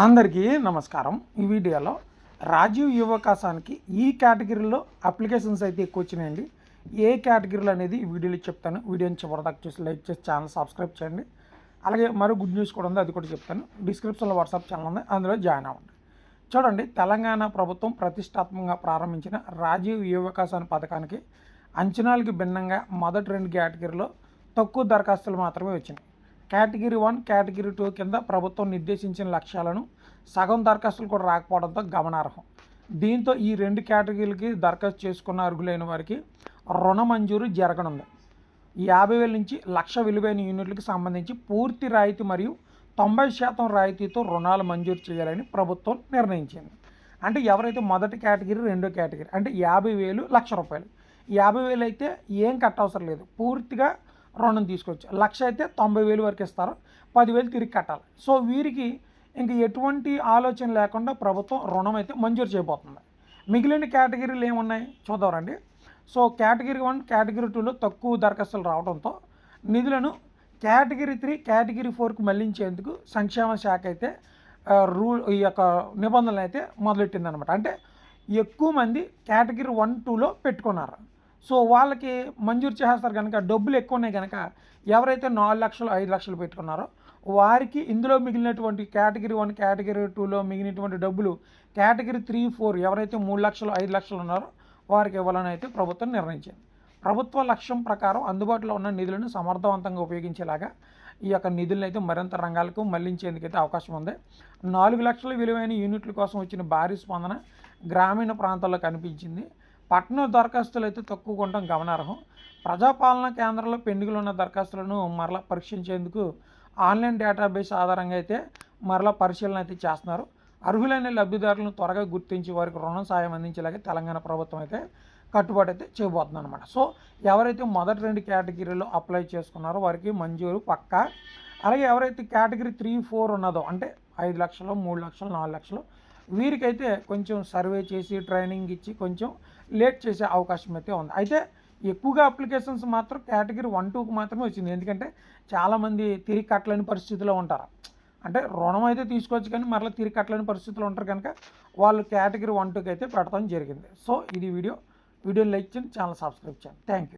అందరికీ నమస్కారం. ఈ వీడియోలో రాజీవ్ యువకాశానికి ఈ కేటగిరీలో అప్లికేషన్స్ అయితే ఎక్కువ వచ్చినాయండి. ఏ కేటగిరీలు అనేది ఈ వీడియోలో చెప్తాను. వీడియోని చివరిదాకా చూసి లైక్ చేసి ఛానల్ సబ్స్క్రైబ్ చేయండి. అలాగే మరో గుడ్ న్యూస్ కూడా ఉంది అది కూడా చెప్తాను. డిస్క్రిప్షన్లో వాట్సాప్ ఛానల్ ఉంది అందులో జాయిన్ అవ్వండి. చూడండి తెలంగాణ ప్రభుత్వం ప్రతిష్టాత్మకంగా ప్రారంభించిన రాజీవ్ యువకాశాన్ పథకానికి అంచనాలకు భిన్నంగా మొదటి రెండు కేటగిరీలో తక్కువ దరఖాస్తులు మాత్రమే వచ్చినాయి. కేటగిరీ వన్ కేటగిరీ టూ కింద ప్రభుత్వం నిర్దేశించిన లక్ష్యాలను సగం దరఖాస్తులు కూడా రాకపోవడంతో గమనార్హం. దీంతో ఈ రెండు కేటగిరీలకి దరఖాస్తు చేసుకున్న అర్హులైన వారికి రుణ మంజూరు జరగనుంది. యాభై వేల నుంచి లక్ష విలువైన యూనిట్లకు సంబంధించి పూర్తి రాయితీ మరియు తొంభై శాతం రాయితీతో రుణాలు మంజూరు చేయాలని ప్రభుత్వం నిర్ణయించింది. అంటే ఎవరైతే మొదటి కేటగిరీ రెండో కేటగిరీ అంటే యాభై వేలు లక్ష రూపాయలు. యాభై వేలు అయితే ఏం కట్టవసరం లేదు. పూర్తిగా రుణం తీసుకోవచ్చు. లక్ష అయితే తొంభై వేలు వరకు ఇస్తారు. పదివేలు తిరిగి కట్టాలి. సో వీరికి ఇంక ఎటువంటి ఆలోచన లేకుండా ప్రభుత్వం రుణం అయితే మంజూరు చేయబోతుంది. మిగిలిన కేటగిరీలు ఏమున్నాయి? చూద్దాం రండి. సో కేటగిరీ వన్ కేటగిరీ టూలో తక్కువ దరఖాస్తులు రావడంతో నిధులను కేటగిరీ త్రీ కేటగిరీ ఫోర్కి మళ్ళించేందుకు సంక్షేమ శాఖ అయితే రూల్ ఈ యొక్క నిబంధనలు అయితే మొదలెట్టిందనమాట. అంటే ఎక్కువ మంది కేటగిరీ వన్ టూలో పెట్టుకున్నారు. సో వాళ్ళకి మంజూరు చేస్తారు కనుక డబ్బులు ఎక్కువ ఉన్నాయి కనుక ఎవరైతే నాలుగు లక్షలు ఐదు లక్షలు పెట్టుకున్నారో వారికి ఇందులో మిగిలినటువంటి కేటగిరీ వన్ కేటగిరీ టూలో మిగిలినటువంటి డబ్బులు కేటగిరీ త్రీ ఫోర్ ఎవరైతే మూడు లక్షలు ఐదు లక్షలు ఉన్నారో వారికి ఇవ్వాలని అయితే ప్రభుత్వం నిర్ణయించింది. ప్రభుత్వ లక్ష్యం ప్రకారం అందుబాటులో ఉన్న నిధులను సమర్థవంతంగా ఉపయోగించేలాగా ఈ యొక్క నిధులను అయితే మరింత రంగాలకు మళ్ళించేందుకైతే అవకాశం ఉంది. నాలుగు లక్షల విలువైన యూనిట్ల కోసం వచ్చిన భారీ స్పందన గ్రామీణ ప్రాంతాల్లో కనిపించింది. పట్టణ దరఖాస్తులు అయితే తక్కువగా ఉండడం గమనార్హం. ప్రజాపాలన కేంద్రంలో పెండింగ్లో ఉన్న దరఖాస్తులను మరలా పరీక్షించేందుకు ఆన్లైన్ డేటాబేస్ ఆధారంగా అయితే మరలా పరిశీలన అయితే చేస్తున్నారు. అర్హులైన లబ్ధిదారులను త్వరగా గుర్తించి వారికి రుణం సాయం అందించేలాగా తెలంగాణ ప్రభుత్వం అయితే కట్టుబాటు అయితే చేయబోతుంది అనమాట సో ఎవరైతే మొదటి రెండు కేటగిరీలో అప్లై చేసుకున్నారో వారికి మంజూరు పక్కా. అలాగే ఎవరైతే కేటగిరీ త్రీ ఫోర్ ఉన్నదో అంటే ఐదు లక్షలు మూడు లక్షలు నాలుగు లక్షలు వీరికైతే కొంచెం సర్వే చేసి ట్రైనింగ్ ఇచ్చి కొంచెం లేట్ చేసే అవకాశం అయితే ఉంది. అయితే ఎక్కువగా అప్లికేషన్స్ మాత్రం కేటగిరీ వన్ టూకి మాత్రమే వచ్చింది. ఎందుకంటే చాలామంది తిరిగి కట్టలేని పరిస్థితిలో ఉంటారు. అంటే రుణం అయితే తీసుకోవచ్చు కానీ మరలా తిరిగి కట్టలేని పరిస్థితులు ఉంటారు కనుక వాళ్ళు కేటగిరీ వన్ టూకి అయితే పెట్టడం జరిగింది. సో ఇది వీడియో. వీడియో లైక్ చేయండి ఛానల్ సబ్స్క్రైబ్ చేయండి. Thank you